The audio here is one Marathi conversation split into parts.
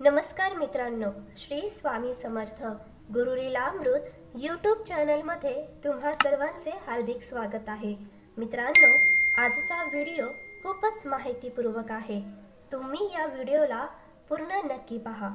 नमस्कार मित्रांनो श्री स्वामी समर्थ गुरुलीलामृत यूट्यूब चॅनलमध्ये तुम्हा सर्वांचे हार्दिक स्वागत आहे. मित्रांनो आजचा व्हिडिओ खूपच माहितीपूर्वक आहे. तुम्ही या व्हिडिओला पूर्ण नक्की पहा.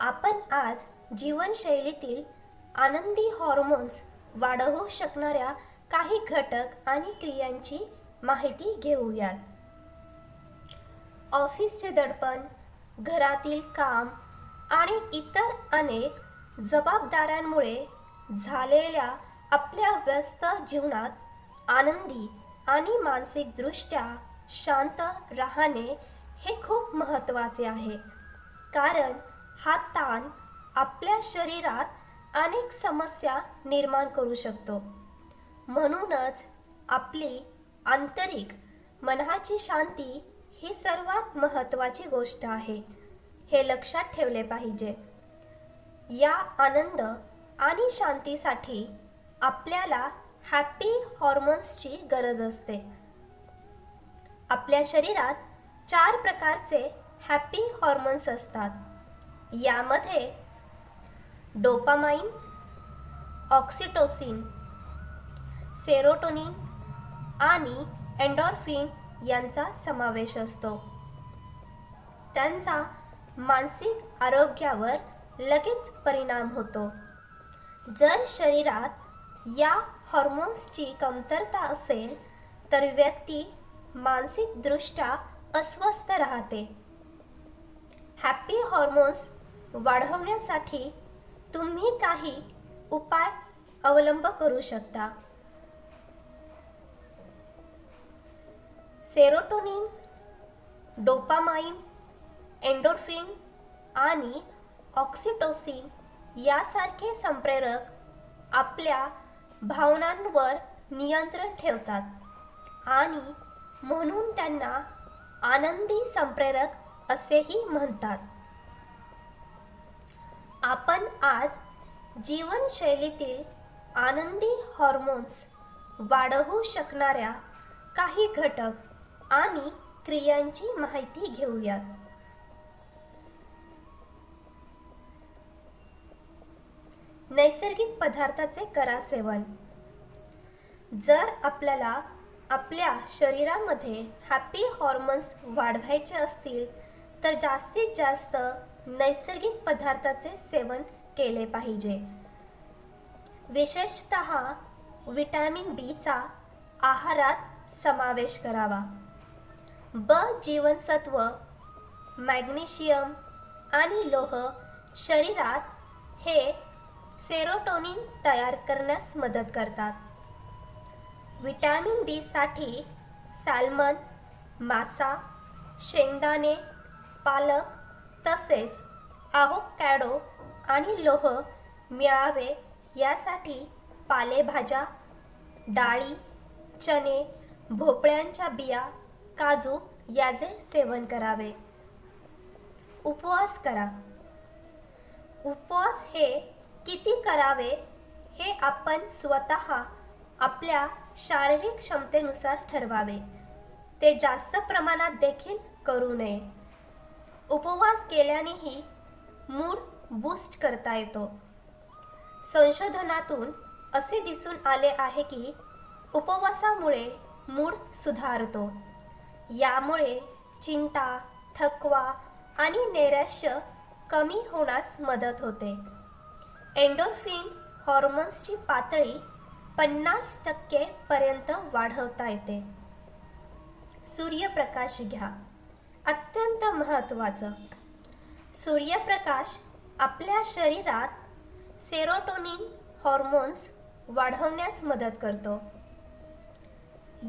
आपण आज जीवनशैलीतील आनंदी हॉर्मोन्स वाढवू शकणाऱ्या काही घटक आणि क्रियांची माहिती घेऊयात. ऑफिसचे दडपण घरातील काम आणि इतर अनेक जबाबदाऱ्यांमुळे झालेल्या आपल्या व्यस्त जीवनात आनंदी आणि मानसिकदृष्ट्या शांत राहणे हे खूप महत्त्वाचे आहे. कारण हा ताण आपल्या शरीरात अनेक समस्या निर्माण करू शकतो. म्हणूनच आपली आंतरिक मनाची शांती ही सर्वात महत्त्वाची गोष्ट आहे. हे लक्षात ठेवले पाहिजे. या आनंद आणि शांतीसाठी आपल्याला हॅपी हॉर्मोन्सची गरज असते. आपल्या शरीरात चार प्रकारचे हॅपी हॉर्मोन्स असतात. यामध्ये डोपामाइन ऑक्सिटोसिन सेरोटोनिन आणि एन्डॉर्फिन यांचा समावेश असतो. त्यांचा मानसिक आरोग्यावर लगेच परिणाम होतो. जर शरीरात या हॉर्मोन्सची कमतरता असेल तर व्यक्ती मानसिकदृष्ट्या अस्वस्थ राहते. हॅपी हॉर्मोन्स वाढवण्यासाठी तुम्ही काही उपाय अवलंब करू शकता. सेरोटोनिन डोपामाइन एन्डोर्फिन आणि ऑक्सिटोसिन यासारखे संप्रेरक आपल्या भावनांवर नियंत्रण ठेवतात आणि म्हणून त्यांना आनंदी संप्रेरक असेही म्हणतात. आपण आज जीवनशैलीतील आनंदी हॉर्मोन्स वाढवू शकणाऱ्या काही घटक आणि क्रियांची माहिती घेऊयात. नैसर्गिक पदार्थाचे करा सेवन. जर आपल्याला आपल्या शरीरामध्ये हॅपी हॉर्मोन्स वाढवायचे असतील तर जास्तीत जास्त नैसर्गिक पदार्थाचे सेवन केले पाहिजे. विशेषत विटॅमिन बीचा आहारात समावेश करावा. ब जीवनसत्व मॅग्नेशियम आणि लोह शरीरात हे सेरोटोनिन तयार करण्यास मदत करतात. विटॅमिन बी साठी सॅल्मन मासा शेंगदाणे पालक तसेच आवोकॅडो आणि लोह मिळावे यासाठी पालेभाज्या डाळी चणे भोपळ्यांच्या बिया काजू याचे सेवन करावे. उपवास करा. उपवास हे किती करावे हे आपण स्वतः आपल्या शारीरिक क्षमतेनुसार ठरवावे. ते जास्त प्रमाणात देखील करू नये. उपवास केल्यानेही मूड बूस्ट करता येतो. संशोधनातून असे दिसून आले आहे की उपवासामुळे मूड सुधारतो. यामुळे चिंता थकवा आणि नैराश्य कमी होण्यास मदत होते. एन्डोर्फिन हॉर्मोन्सची पातळी पन्नास टक्के पर्यंत वाढवता येते. सूर्यप्रकाश घ्या. अत्यंत महत्त्वाचं. सूर्यप्रकाश आपल्या शरीरात सेरोटोनिन हॉर्मोन्स वाढवण्यास मदत करतो.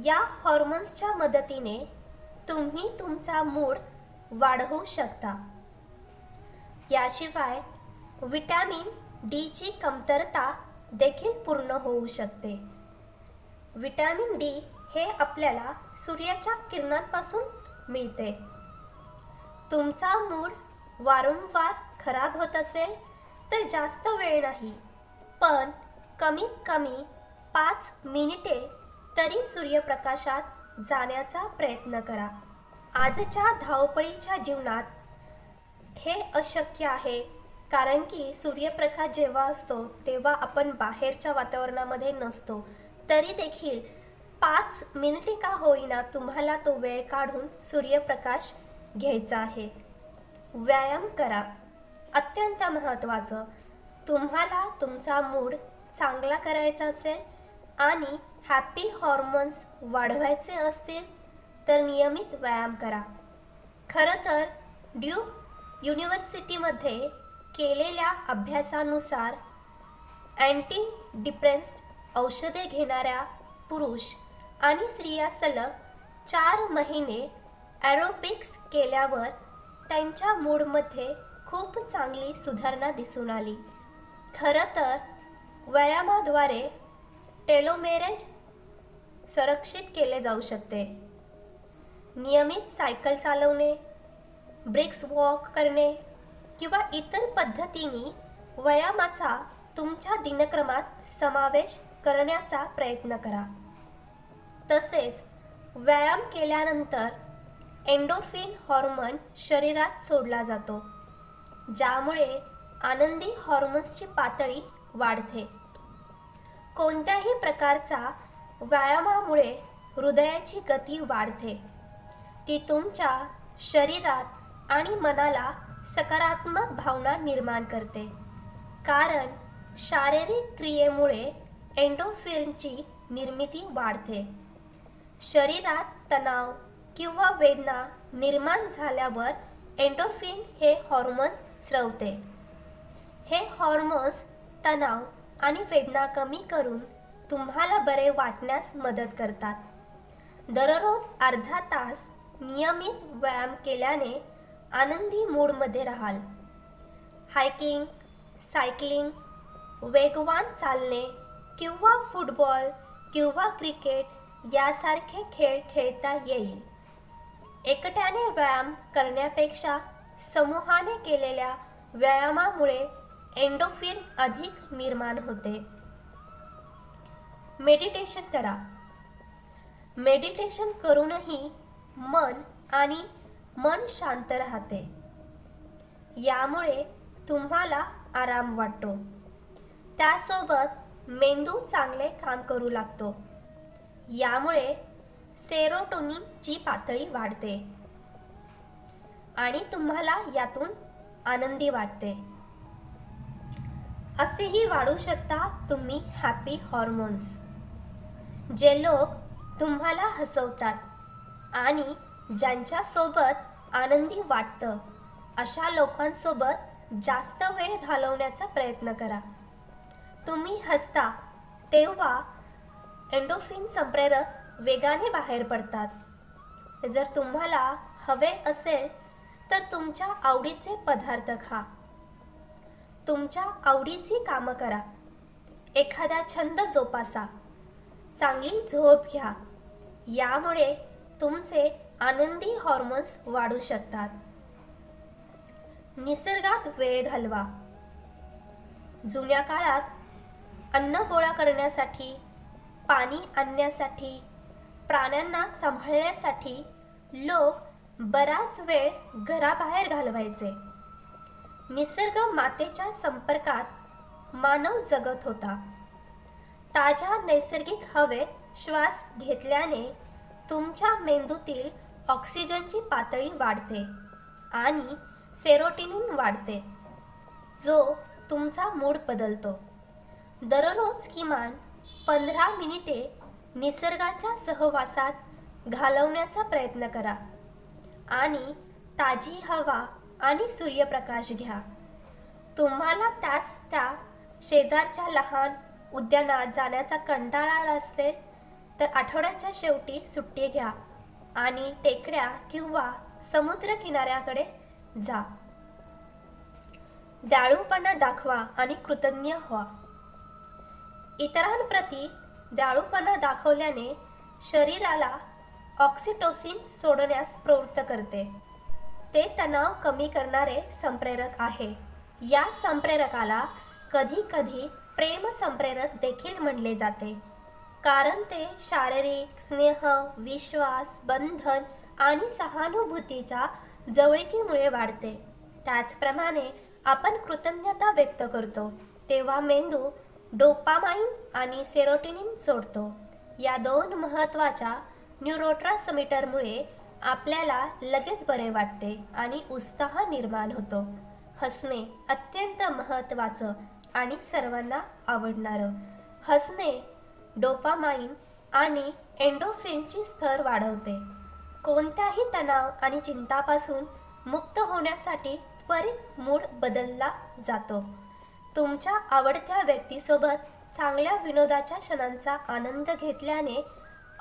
या हॉर्मोन्सच्या मदतीने तुम्ही तुमचा मूड वाढवू शकता. याशिवाय विटॅमिन डीची कमतरता देखील पूर्ण होऊ शकते. विटॅमिन डी हे आपल्याला सूर्याच्या किरणांपासून मिळते. तुमचा मूड वारंवार खराब होत असेल तर जास्त वेळ नाही पण कमीत कमी पाच मिनिटे तरी सूर्यप्रकाशात जाण्याचा प्रयत्न करा. आजच्या धावपळीच्या जीवनात हे अशक्य आहे कारण की सूर्यप्रकाश जेव्हा असतो तेव्हा आपण बाहेरच्या वातावरणामध्ये नसतो. तरी देखील पाच मिनिटे का होईना तुम्हाला तो वेळ काढून सूर्यप्रकाश घ्यायचा आहे. व्यायाम करा. अत्यंत महत्त्वाचं. तुम्हाला तुमचा मूड चांगला करायचा असेल आणि हॅपी हॉर्मोन्स वाढवायचे असतील तर नियमित व्यायाम करा. खरं तर ड्यूक युनिव्हर्सिटीमध्ये केलेल्या अभ्यासानुसार अँटी डिप्रेस्ड औषधे घेणाऱ्या पुरुष आणि स्त्रिया सलग चार महिने ॲरोबिक्स केल्यावर त्यांच्या मूडमध्ये खूप चांगली सुधारणा दिसून आली. खरं तर व्यायामाद्वारे टेलोमेरेज संरक्षित केले जाऊ शकते. नियमित सायकल चालवणे ब्रिक्स वॉक करणे किंवा इतर पद्धतींनी व्यायामाचा तुमच्या दिनक्रमात समावेश करण्याचा प्रयत्न करा. तसेच व्यायाम केल्यानंतर एंडोफिन हॉर्मोन शरीरात सोडला जातो ज्यामुळे आनंदी हॉर्मोन्सची पातळी वाढते. कोणत्याही प्रकारचा व्यायामामुळे हृदयाची गती वाढते. ती तुमच्या शरीरात आणि मनाला सकारात्मक भावना निर्माण करते. कारण शारीरिक क्रियेमुळे एंडोफिनची निर्मिती वाढते. शरीरात तणाव किंवा वेदना निर्माण झाल्यावर एंडोफिन हे हॉर्मोन्स स्रवते. हे हॉर्मोन्स तणाव आणि वेदना कमी करून तुम्हाला बरे वाटण्यास मदत करतात. दररोज अर्धा तास नियमित व्यायाम केल्याने आनंदी मूडमध्ये राहाल. हायकिंग सायकलिंग वेगवान चालणे किंवा फुटबॉल किंवा क्रिकेट यासारखे खेळ खेळता येईल. एकट्याने व्यायाम करण्यापेक्षा समूहाने केलेल्या व्यायामामुळे एंडोफिन अधिक निर्माण होते. मेडिटेशन करा. मेडिटेशन करूनही मन आणि मन शांत राहते. यामुळे तुम्हाला आराम वाटतो. त्यासोबत मेंदू चांगले काम करू लागतो. यामुळे सेरोटोनिनची पातळी वाढते. आणि तुम्हाला यातून आनंदी वाटते. असेही वाढू शकता तुम्ही हॅपी हॉर्मोन्स जे लोक तुम्हाला हसवतात आणि ज्यांच्यासोबत आनंदी वाटतं अशा लोकांसोबत जास्त वेळ घालवण्याचा प्रयत्न करा. तुम्ही हसता तेव्हा एंडोफिन संप्रेरक वेगाने बाहेर पडतात. जर तुम्हाला हवे असेल तर तुमच्या आवडीचे पदार्थ खा. तुमच्या आवडीची कामं करा. एखादा छंद जोपासा. चांगली झोप घ्या. यामुळे तुमचे आनंदी हॉर्मोन्स वाढू शकतात. निसर्गात वेळ घालवा. जुन्या काळात अन्न गोळा करण्यासाठी पाणी आणण्यासाठी प्राण्यांना सांभाळण्यासाठी लोक बराच वेळ घराबाहेर घालवायचे. निसर्ग मातेच्या संपर्कात मानव जगत होता. ताज्या नैसर्गिक हवेत श्वास घेतल्याने तुमच्या मेंदूतील ऑक्सिजनची पातळी वाढते आणि सेरोटिनिन वाढते जो तुमचा मूड बदलतो. दररोज किमान पंधरा मिनिटे निसर्गाच्या सहवासात घालवण्याचा प्रयत्न करा आणि ताजी हवा आणि सूर्यप्रकाश घ्या. तुम्हाला त्याच त्या शेजारच्या लहान उद्यानात जाण्याचा कंटाळा आला असेल तर आठवड्याच्या शेवटी सुट्टी घ्या आणि टेकड्या किंवा समुद्र किनाऱ्याकडे जा. दयाळूपणा दाखवा आणि कृतज्ञ व्हा. इतरांप्रती दयाळूपणा दाखवल्याने शरीराला ऑक्सिटोसिन सोडण्यास प्रवृत्त करते. ते तणाव कमी करणारे संप्रेरक आहे. या संप्रेरकाला कधी प्रेम संप्रेरक देखील म्हणले जाते. कारण ते शारीरिक स्नेह विश्वास बंधन आणि सहानुभूतीच्या जवळिकीमुळे वाढते. त्याचप्रमाणे आपण कृतज्ञता व्यक्त करतो. तेव्हा मेंदू डोपामाइन आणि सेरोटिनिन सोडतो. या दोन महत्त्वाच्या न्यूरोट्रासमीटरमुळे आपल्याला लगेच बरे वाटते आणि उत्साह निर्माण होतो. हसणे अत्यंत महत्त्वाचं आणि सर्वांना आवडणारं. हसणे डोपामाइन आणि एंडोफिनची स्तर वाढवते. कोणत्याही तणाव आणि चिंतापासून मुक्त होण्यासाठी त्वरित मूड बदलला जातो. तुमच्या आवडत्या व्यक्तीसोबत चांगल्या विनोदाच्या क्षणांचा आनंद घेतल्याने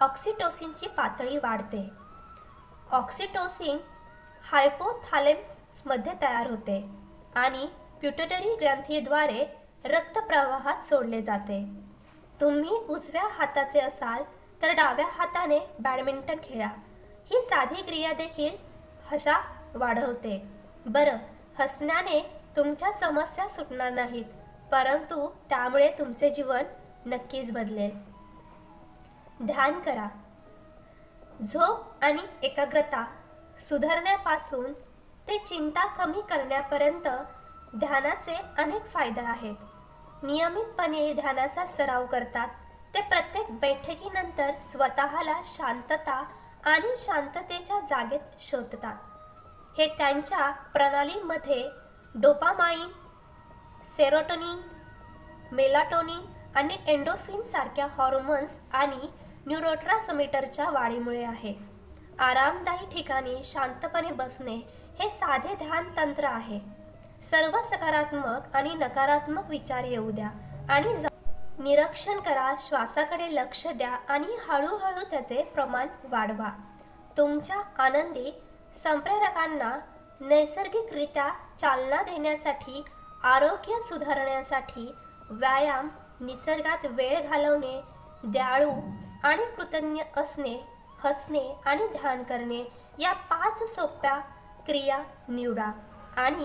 ऑक्सिटोसिनची पातळी वाढते. ऑक्सिटोसिन हायपोथालेम्समध्ये तयार होते आणि प्युटरी ग्रंथीद्वारे रक्तप्रवाहात सोडले जाते. तुम्ही उजव्या हाताचे असाल तर डाव्या हाताने बॅडमिंटन खेळा. ही साधी क्रिया देखील हशा वाढवते. बरं हसण्याने तुमच्या समस्या सुटणार नाहीत परंतु त्यामुळे तुमचे जीवन नक्कीच बदलेल. ध्यान करा. झोप आणि एकाग्रता सुधारण्यापासून ते चिंता कमी करण्यापर्यंत ध्यानाचे अनेक फायदे आहेत. नियमितपणे ध्यानाचा सराव करतात. ते प्रत्येक बैठकीनंतर स्वतःला शांतता आणि शांततेच्या जागेत शोधतात. हे त्यांच्या प्रणालीमध्ये डोपामाइन सेरोटोनिन मेलाटोनिन आणि एंडोर्फिन सारख्या हॉर्मोन्स आणि न्यूरोट्रासमीटरच्या वाढीमुळे आहे. आरामदायी ठिकाणी शांतपणे बसणे हे साधे ध्यान तंत्र आहे. सर्व सकारात्मक आणि नकारात्मक विचार येऊ द्या आणि निरीक्षण करा श्वासाकडे लक्ष द्या आणि हळूहळू त्याचे प्रमाण वाढवा. तुमच्या आनंदी संप्रेरकांना नैसर्गिकरित्या चालना देण्यासाठी आरोग्य सुधारण्यासाठी व्यायाम निसर्गात वेळ घालवणे दयाळू आणि कृतज्ञ असणे हसणे आणि ध्यान करणे या पाच सोप्या क्रिया निवडा आणि